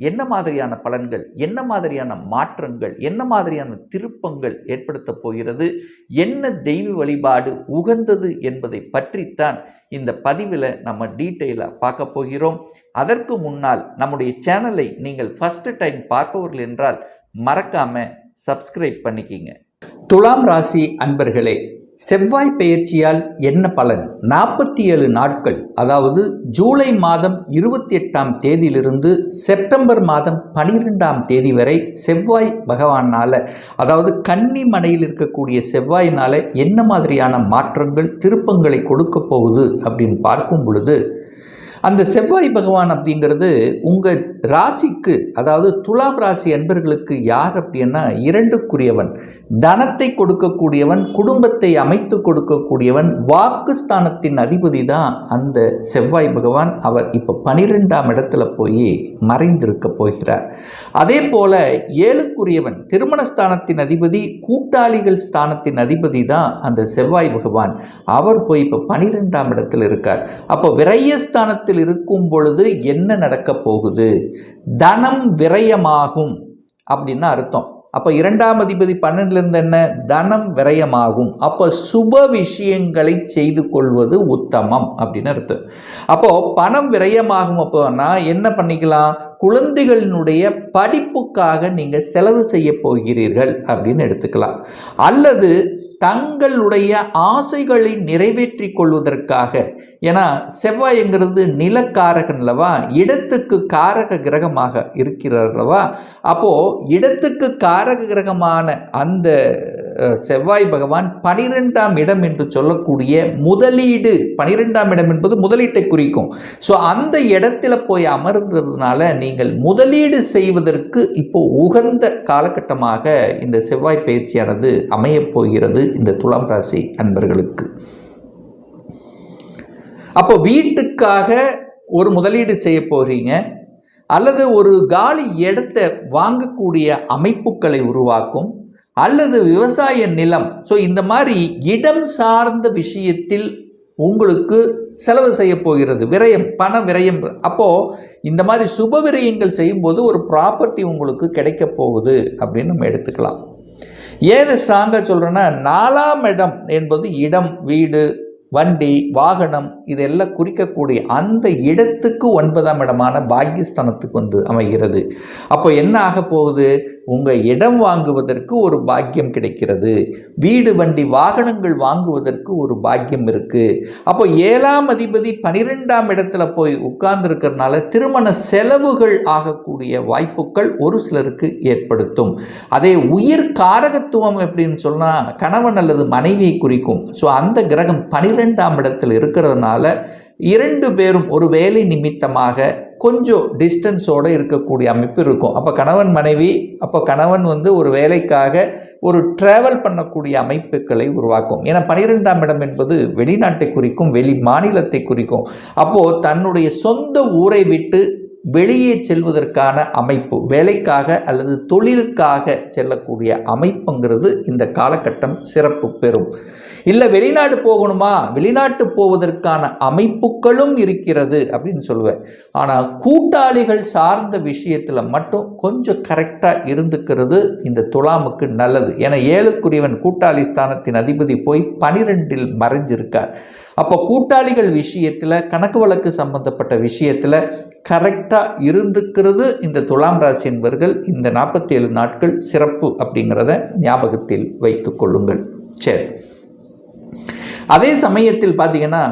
என்ன மாதிரியான பலன்கள் என்ன மாதிரியான மாற்றங்கள் என்ன மாதிரியான திருப்பங்கள் ஏற்படுத்த போகிறது என்ன தெய்வ வழிபாடு உகந்தது என்பதை பற்றித்தான் இந்த பதிவில் நம்ம டீட்டெயிலாக பார்க்க போகிறோம். அதற்கு முன்னால் நம்முடைய சேனலை நீங்கள் ஃபஸ்ட்டு டைம் பார்ப்பவர்கள் என்றால் மறக்காமல் சப்ஸ்கிரைப் பண்ணிக்கிங்க. துலாம் ராசி அன்பர்களே செவ்வாய் பெயர்ச்சியால் என்ன பலன்? நாற்பத்தி ஏழு நாட்கள் அதாவது ஜூலை மாதம் இருபத்தி எட்டாம் தேதியிலிருந்து செப்டம்பர் மாதம் பனிரெண்டாம் தேதி வரை செவ்வாய் பகவானால் அதாவது கன்னி மனையில் இருக்கக்கூடிய செவ்வாயினால் என்ன மாதிரியான மாற்றங்கள் திருப்பங்களை கொடுக்க போகுது அப்படின்னு பார்க்கும் பொழுது அந்த செவ்வாய் பகவான் அப்படிங்கிறது உங்கள் ராசிக்கு அதாவது துலாம் ராசி அன்பர்களுக்கு யார் அப்படின்னா இரண்டுக்குரியவன். தனத்தை கொடுக்கக்கூடியவன் குடும்பத்தை அமைத்து கொடுக்கக்கூடியவன் வாக்குஸ்தானத்தின் அதிபதி தான் அந்த செவ்வாய் பகவான். அவர் இப்போ பனிரெண்டாம் இடத்துல போய் மறைந்திருக்க போகிறார். அதே போல ஏழுக்குரியவன் திருமணஸ்தானத்தின் அதிபதி கூட்டாளிகள் ஸ்தானத்தின் அதிபதி தான் அந்த செவ்வாய் பகவான். அவர் போய் இப்போ பனிரெண்டாம் இடத்தில் இருக்கார். அப்போ விரயஸ்தானத்தில் இடத்தில் இருக்கும் பொழுது என்ன நடக்கப் போகுது? தனம் விரயமாகும் அப்படின்னு அர்த்தம். அப்போ இரண்டாம் அதிபதி பன்னெண்டுலேருந்து என்ன? தனம் விரயமாகும். அப்போ சுப விஷயங்களை செய்து கொள்வது உத்தமம் அப்படின்னு அர்த்தம். அப்போது பணம் விரயமாகும் அப்போனா என்ன பண்ணிக்கலாம்? குழந்தைகளினுடைய படிப்புக்காக நீங்கள் செலவு செய்ய போகிறீர்கள் அப்படின்னு எடுத்துக்கலாம். அல்லது தங்களுடைய ஆசைகளை நிறைவேற்றி கொள்வதற்காக. ஏன்னா செவ்வாய்ங்கிறது நிலக்காரகன்லவா இடத்துக்கு காரக கிரகமாக இருக்கிறல்லவா அப்போது இடத்துக்கு காரக கிரகமான அந்த செவ்வாய் பகவான் பனிரெண்டாம் இடம் என்று சொல்லக்கூடிய முதலீடு பனிரெண்டாம் இடம் என்பது முதலீட்டை குறிக்கும். ஸோ அந்த இடத்துல போய் அமர்ந்ததுனால நீங்கள் முதலீடு செய்வதற்கு இப்போ உகந்த காலகட்டமாக இந்த செவ்வாய் பயிற்சியானது அமையப் போகிறது. இந்த துலாம் ராசி அன்பர்களுக்கு. அப்போ வீட்டுக்காக ஒரு முதலீடு செய்ய போகிறீங்க அல்லது ஒரு காலி இடத்தை வாங்கக்கூடிய அமைப்புகளை உருவாக்கும் அல்லது விவசாய நிலம். ஸோ இந்த மாதிரி இடம் சார்ந்த விஷயத்தில் உங்களுக்கு செலவு செய்ய போகிறது. விரயம் பண விரயம். அப்போது இந்த மாதிரி சுப விரயங்கள் செய்யும்போது ஒரு ப்ராப்பர்ட்டி உங்களுக்கு கிடைக்க போகுது அப்படின்னு நம்ம எடுத்துக்கலாம். ஏது ஸ்ட்ராங்காக சொல்கிறேன்னா நாலாம் இடம் என்பது இடம் வீடு. வண்டி வாகனம் இதெல்லாம் குறிக்கக்கூடிய அந்த இடத்துக்கு ஒன்பதாம் இடமான பாக்கியஸ்தானத்துக்கு வந்து அமைகிறது. அப்போ என்ன ஆக போகுது? உங்கள் இடம் வாங்குவதற்கு ஒரு பாக்கியம் கிடைக்கிறது. வீடு வண்டி வாகனங்கள் வாங்குவதற்கு ஒரு பாக்கியம் இருக்குது அப்போ ஏழாம் அதிபதி பனிரெண்டாம் இடத்துல போய் உட்கார்ந்துருக்கிறதுனால திருமண செலவுகள் ஆகக்கூடிய வாய்ப்புகள் ஒரு சிலருக்கு ஏற்படுத்தும். அதே உயிர் காரகத்துவம் எப்படின்னு சொன்னால் கணவன் அல்லது மனைவியை குறிக்கும். ஸோ அந்த கிரகம் பனிரெண்டாம் இடத்தில் இருக்கிறதுனால இரண்டு பேரும் ஒரு வேலை நிமித்தமாக கொஞ்சம் டிஸ்டன்ஸோடு இருக்கக்கூடிய அமைப்பு இருக்கும். அப்போ கணவன் மனைவி அப்போ கணவன் வந்து ஒரு வேலைக்காக ஒரு ட்ராவல் பண்ணக்கூடிய அமைப்புகளை உருவாக்கும். ஏன்னா பனிரெண்டாம் இடம் என்பது வெளிநாட்டை குறிக்கும் வெளி மாநிலத்தை குறிக்கும். அப்போது தன்னுடைய சொந்த ஊரை விட்டு வெளியே செல்வதற்கான அமைப்பு வேலைக்காக அல்லது தொழிலுக்காக செல்லக்கூடிய அமைப்புங்கிறது இந்த காலகட்டம் சிறப்பு பெறும். இல்லை வெளிநாடு போகணுமா? வெளிநாட்டு போவதற்கான அமைப்புகளும் இருக்கிறது அப்படின்னு சொல்லுவேன். ஆனால் கூட்டாளிகள் சார்ந்த விஷயத்தில் மட்டும் கொஞ்சம் கரெக்டாக இருந்துக்கிறது இந்த துலாமுக்கு நல்லது. ஏன்னா ஏழுக்குரியவன் கூட்டாளி ஸ்தானத்தின் அதிபதி போய் பனிரெண்டில் மறைஞ்சிருக்கார். அப்போ கூட்டாளிகள் விஷயத்தில் கணக்கு வழக்கு சம்பந்தப்பட்ட விஷயத்தில் கரெக்டாக இருந்துக்கிறது இந்த துலாம் ராசி என்பவர்கள் இந்த நாற்பத்தி ஏழு நாட்கள் சிறப்பு அப்படிங்கிறத ஞாபகத்தில் வைத்து கொள்ளுங்கள். சரி. அதே சமயத்தில் பார்த்தீங்கன்னா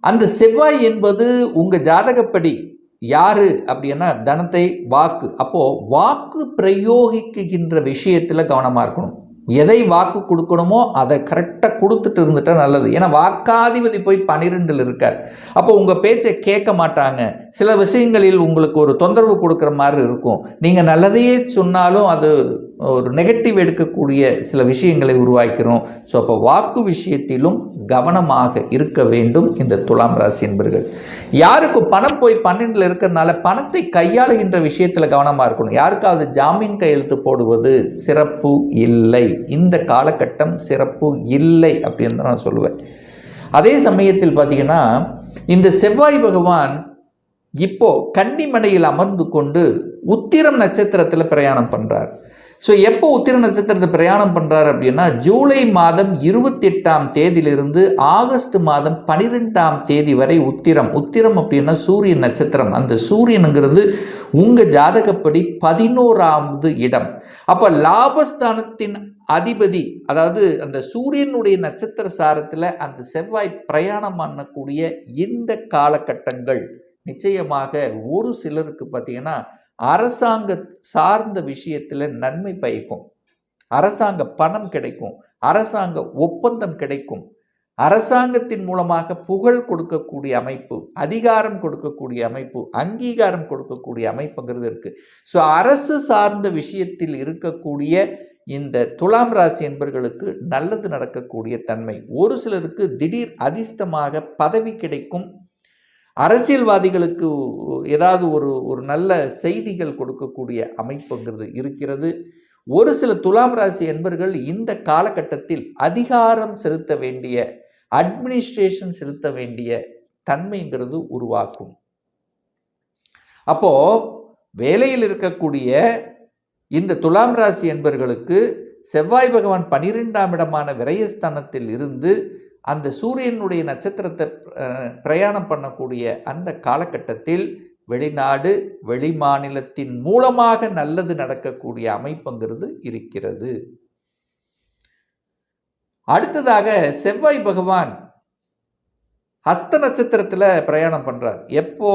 அந்த செவ்வாய் என்பது உங்கள் ஜாதகப்படி யார் அப்படின்னா தனத்தை வாக்கு. அப்போது வாக்கு பிரயோகிக்குகின்ற விஷயத்தில் கவனமாக இருக்கணும். எதை வாக்கு கொடுக்கணுமோ அதை கரெக்டாக கொடுத்துட்டு இருந்துட்டா நல்லது. ஏன்னா வாக்காதிபதி போய் பன்னிரெண்டில் இருக்கார். அப்போ உங்கள் பேச்சை கேட்க மாட்டாங்க. சில விஷயங்களில் உங்களுக்கு ஒரு தொந்தரவு கொடுக்குற மாதிரி இருக்கும். நீங்கள் நல்லதையே சொன்னாலும் அது ஒரு நெகட்டிவ் எடுக்கக்கூடிய சில விஷயங்களை உருவாக்கிறோம். ஸோ அப்போ வாக்கு விஷயத்திலும் கவனமாக இருக்க வேண்டும் இந்த துலாம் ராசி என்பர்கள். யாருக்கு பணம் போய் பன்னெண்டில் இருக்கிறதுனால பணத்தை கையாளுகின்ற விஷயத்தில் கவனமாக இருக்கணும். யாருக்காவது ஜாமீன் கையெழுத்து போடுவது சிறப்பு இல்லை. இந்த காலகட்டம் சிறப்பு இல்லை அப்படின்னு தான் நான் சொல்லுவேன். அதே சமயத்தில் பார்த்தீங்கன்னா இந்த செவ்வாய் பகவான் இப்போ கன்னிமனையில் அமர்ந்து கொண்டு உத்திரம் நட்சத்திரத்தில் பிரயாணம் பண்ணுறார் ஸோ எப்போ உத்திர நட்சத்திரத்தை பிரயாணம் பண்ணுறாரு அப்படின்னா ஜூலை மாதம் இருபத்தி எட்டாம் தேதியிலிருந்து ஆகஸ்ட் மாதம் பனிரெண்டாம் தேதி வரை உத்திரம். உத்திரம் அப்படின்னா சூரிய நட்சத்திரம். அந்த சூரியனுங்கிறது உங்கள் ஜாதகப்படி பதினோராவது இடம். அப்போ லாபஸ்தானத்தின் அதிபதி அதாவது அந்த சூரியனுடைய நட்சத்திர சாரத்தில் அந்த செவ்வாய் பிரயாணம் பண்ணக்கூடிய இந்த காலகட்டங்கள் நிச்சயமாக ஒரு சிலருக்கு பார்த்தீங்கன்னா அரசாங்க சார்ந்த விஷயத்தில் நன்மை பயக்கும். அரசாங்க பணம் கிடைக்கும். அரசாங்க ஒப்பந்தம் கிடைக்கும். அரசாங்கத்தின் மூலமாக புகழ் கொடுக்கக்கூடிய அமைப்பு அதிகாரம் கொடுக்கக்கூடிய அமைப்பு அங்கீகாரம் கொடுக்கக்கூடிய அமைப்புங்கிறது இருக்குது ஸோ அரசு சார்ந்த விஷயத்தில் இருக்கக்கூடிய இந்த துலாம் ராசி என்பர்களுக்கு நல்லது நடக்கக்கூடிய தன்மை. ஒரு சிலருக்கு திடீர் அதிர்ஷ்டமாக பதவி கிடைக்கும் அரசியல்வாதிகளுக்கு ஏதாவது ஒரு ஒரு நல்ல செய்திகள் கொடுக்கக்கூடிய அமைப்புங்கிறது இருக்கிறது. ஒரு சில துலாம் ராசி என்பர்கள் இந்த காலகட்டத்தில் அதிகாரம் செலுத்த வேண்டிய அட்மினிஸ்ட்ரேஷன் செலுத்த வேண்டிய தன்மைங்கிறது உருவாக்கும். அப்போ வேலையில் இருக்கக்கூடிய இந்த துலாம் ராசி என்பர்களுக்கு செவ்வாய் பகவான் பனிரெண்டாம் இடமான விரயஸ்தானத்தில் இருந்து அந்த சூரியனுடைய நட்சத்திரத்தை பிரயாணம் பண்ணக்கூடிய அந்த காலகட்டத்தில் வெளிநாடு வெளிமாநிலத்தின் மூலமாக நல்லது நடக்கக்கூடிய அமைப்புங்கிறது இருக்கிறது. அடுத்ததாக செவ்வாய் பகவான் ஹஸ்த நட்சத்திரத்தில் பிரயாணம் பண்ணுறார் எப்போ?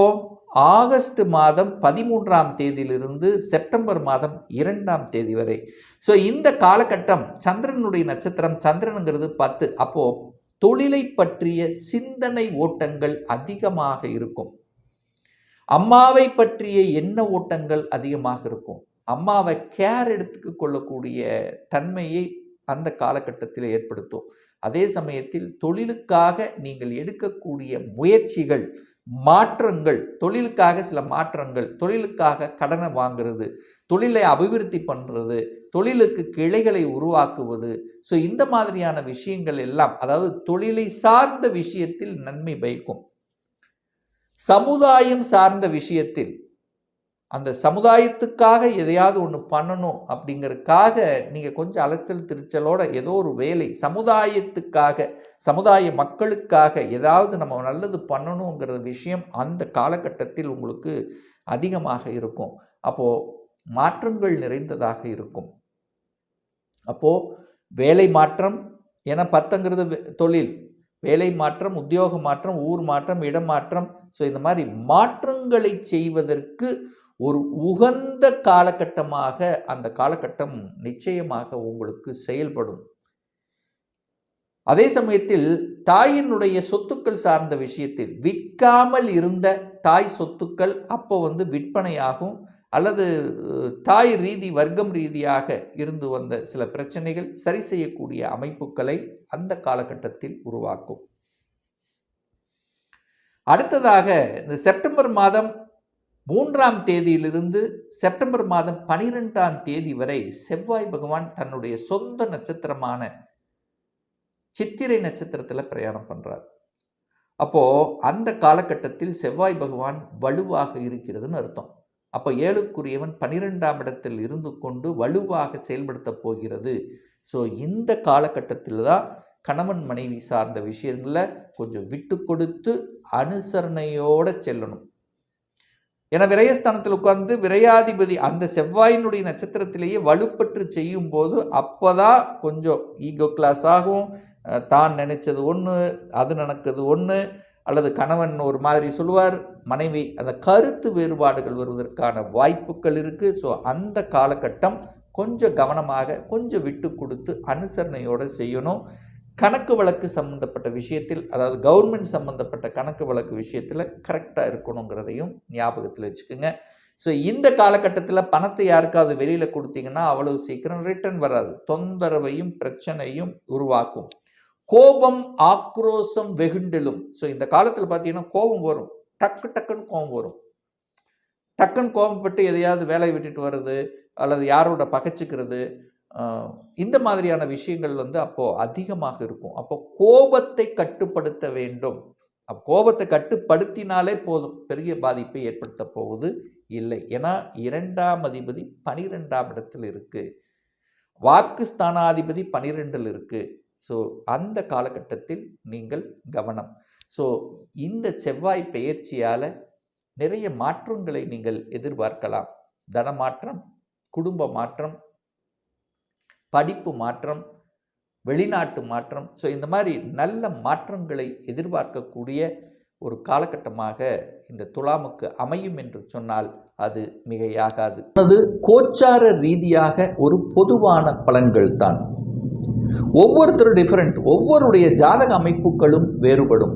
ஆகஸ்ட் மாதம் பதிமூன்றாம் தேதியிலிருந்து செப்டம்பர் மாதம் இரண்டாம் தேதி வரை. ஸோ இந்த காலகட்டம் சந்திரனுடைய நட்சத்திரம் சந்திரனுங்கிறது பத்து. அப்போது தொழிலை பற்றிய சிந்தனை ஓட்டங்கள் அதிகமாக இருக்கும். அம்மாவை பற்றிய எண்ண ஓட்டங்கள் அதிகமாக இருக்கும். அம்மாவை கேர் எடுத்துக்க கொள்ளக்கூடிய தன்மையை அந்த காலகட்டத்தில் ஏற்படுத்தும். அதே சமயத்தில் தொழிலுக்காக நீங்கள் எடுக்கக்கூடிய முயற்சிகள் மாற்றங்கள் தொழிலுக்காக சில மாற்றங்கள் தொழிலுக்காக கடனை வாங்குறது தொழிலை அபிவிருத்தி பண்ணுறது தொழிலுக்கு கிளைகளை உருவாக்குவது. ஸோ இந்த மாதிரியான விஷயங்கள் எல்லாம் அதாவது தொழிலை சார்ந்த விஷயத்தில் நன்மை பயக்கும். சமுதாயம் சார்ந்த விஷயத்தில் அந்த சமுதாயத்துக்காக எதையாவது ஒன்று பண்ணணும் அப்படிங்கிறதுக்காக நீங்கள் கொஞ்சம் அலைச்சல் திருச்சலோட ஏதோ ஒரு வேலை சமுதாயத்துக்காக சமுதாய மக்களுக்காக ஏதாவது நம்ம நல்லது பண்ணணுங்கிற விஷயம் அந்த காலகட்டத்தில் உங்களுக்கு அதிகமாக இருக்கும். அப்போது மாற்றங்கள் நிறைந்ததாக இருக்கும். அப்போது வேலை மாற்றம் என பத்தங்கிறது தொழில். வேலை மாற்றம் உத்தியோக மாற்றம் ஊர் மாற்றம் இடம் மாற்றம். ஸோ இந்த மாதிரி மாற்றங்களை செய்வதற்கு ஒரு உகந்த காலகட்டமாக அந்த காலகட்டம் நிச்சயமாக உங்களுக்கு செயல்படும். அதே சமயத்தில் தாயினுடைய சொத்துக்கள் சார்ந்த விஷயத்தில் விற்காமல் இருந்த தாய் சொத்துக்கள் அப்போ வந்து விற்பனையாகும் அல்லது தாய் ரீதி வர்க்கம் ரீதியாக இருந்து வந்த சில பிரச்சனைகள் சரி செய்யக்கூடிய அமைப்புகளை அந்த காலகட்டத்தில் உருவாக்கும். அடுத்ததாக இந்த செப்டம்பர் மாதம் மூன்றாம் தேதியிலிருந்து செப்டம்பர் மாதம் பனிரெண்டாம் தேதி வரை செவ்வாய் பகவான் தன்னுடைய சொந்த நட்சத்திரமான சித்திரை நட்சத்திரத்தில் பிரயாணம் பண்ணுறார் அப்போது அந்த காலகட்டத்தில் செவ்வாய் பகவான் வலுவாக இருக்கிறதுன்னு அர்த்தம். அப்போ ஏழுக்குரியவன் பனிரெண்டாம் இடத்தில் இருந்து கொண்டு வலுவாக செயல்படுத்த போகிறது. ஸோ இந்த காலகட்டத்தில் தான் கணவன் மனைவி சார்ந்த விஷயங்களில் கொஞ்சம் விட்டு கொடுத்து அனுசரணையோடு செல்லணும். என விரயஸ்தானத்தில் உட்கார்ந்து விரையாதிபதி அந்த செவ்வாயினுடைய நட்சத்திரத்திலேயே வலுப்பற்று செய்யும் போது அப்போ தான் கொஞ்சம் ஈகோ கிளாஸ் ஆகும். தான் நினைச்சது ஒன்று அது நடக்கிறது ஒன்று அல்லது கணவன் ஒரு மாதிரி சொல்லுவார் மனைவி அந்த கருத்து வேறுபாடுகள் வருவதற்கான வாய்ப்புகள் இருக்குது ஸோ அந்த காலகட்டம் கொஞ்சம் கவனமாக கொஞ்சம் விட்டு கொடுத்து அனுசரணையோடு செய்யணும். கணக்கு வழக்கு சம்மந்தப்பட்ட விஷயத்தில் அதாவது கவர்மெண்ட் சம்மந்தப்பட்ட கணக்கு வழக்கு விஷயத்தில் கரெக்டாக இருக்கணுங்கிறதையும் ஞாபகத்தில் வச்சுக்கோங்க. ஸோ இந்த காலகட்டத்தில் பணத்தை யாருக்காவது வெளியில் கொடுத்தீங்கன்னா அவ்வளவு சீக்கிரம் ரிட்டர்ன் வராது. தொந்தரவையும் பிரச்சனையும் உருவாக்கும். கோபம் ஆக்ரோஷம் வெகுண்டலும் ஸோ இந்த காலத்தில் பார்த்தீங்கன்னா கோபம் வரும். டக்கு டக்குன்னு கோபம் வரும். டக்குன்னு கோபப்பட்டு எதையாவது வேலையை விட்டுட்டு வர்றது அல்லது யாரோட பகைச்சிக்கிறது இந்த மாதிரியான விஷயங்கள் வந்து அப்போது அதிகமாக இருக்கும். அப்போ கோபத்தை கட்டுப்படுத்த வேண்டும். அப்போ கோபத்தை கட்டுப்படுத்தினாலே போதும். பெரிய பாதிப்பை ஏற்படுத்த போவது இல்லை. ஏன்னா இரண்டாம் அதிபதி பனிரெண்டாம் இடத்தில் இருக்குது வாக்கு ஸ்தானாதிபதி பனிரெண்டில் இருக்குது ஸோ அந்த காலகட்டத்தில் நீங்கள் கவனம். ஸோ இந்த செவ்வாய் பெயர்ச்சியால் நிறைய மாற்றங்களை நீங்கள் எதிர்பார்க்கலாம். தன மாற்றம் குடும்ப மாற்றம் படிப்பு மாற்றம் வெளிநாட்டு மாற்றம். ஸோ இந்த மாதிரி நல்ல மாற்றங்களை எதிர்பார்க்கக்கூடிய ஒரு காலகட்டமாக இந்த துலாமுக்கு அமையும் என்று சொன்னால் அது மிகையாகாது. அது கோச்சார ரீதியாக ஒரு பொதுவான பலன்கள் தான். ஒவ்வொருத்தரும் டிஃப்ரெண்ட் ஒவ்வொருடைய ஜாதக அமைப்புகளும் வேறுபடும்.